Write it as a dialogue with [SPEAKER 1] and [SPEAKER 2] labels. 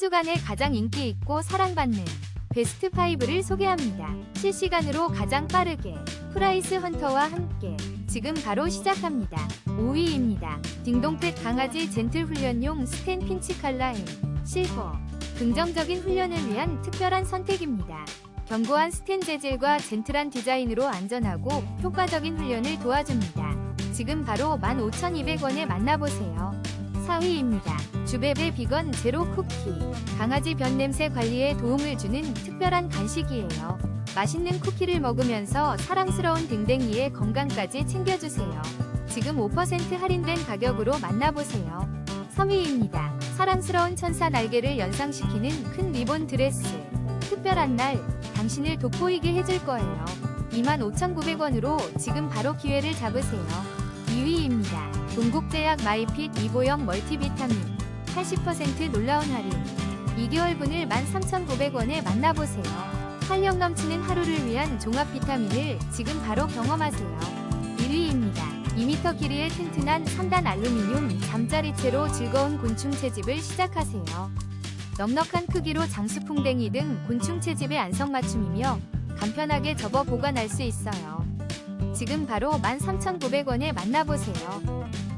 [SPEAKER 1] 주간에 가장 인기 있고 사랑받는 베스트 5를 소개합니다. 실시간으로 가장 빠르게 프라이스 헌터와 함께 지금 바로 시작합니다. 5위입니다. 딩동펫 강아지 젠틀 훈련용 스텐 핀치 칼라 M 실버 긍정적인 훈련을 위한 특별한 선택입니다. 견고한 스텐 재질과 젠틀한 디자인으로 안전하고 효과적인 훈련을 도와줍니다. 지금 바로 15,200원에 만나보세요. 4위입니다. 주베베 비건 제로 쿠키. 강아지 변 냄새 관리에 도움을 주는 특별한 간식이에요. 맛있는 쿠키를 먹으면서 사랑스러운 댕댕이의 건강까지 챙겨주세요. 지금 5% 할인된 가격으로 만나보세요. 3위입니다. 사랑스러운 천사 날개를 연상시키는 큰 리본 드레스. 특별한 날, 당신을 돋보이게 해줄 거예요. 25,900원으로 지금 바로 기회를 잡으세요. 2위입니다. 동국제약 마이핏 이보영 멀티비타민 80% 놀라운 할인 2개월분을 13,900원에 만나보세요. 활력 넘치는 하루를 위한 종합 비타민을 지금 바로 경험하세요. 1위입니다. 2m 길이의 튼튼한 3단 알루미늄 잠자리채로 즐거운 곤충 채집을 시작하세요. 넉넉한 크기로 장수풍뎅이 등 곤충 채집의 안성맞춤이며 간편하게 접어 보관할 수 있어요. 지금 바로 13,900원에 만나보세요.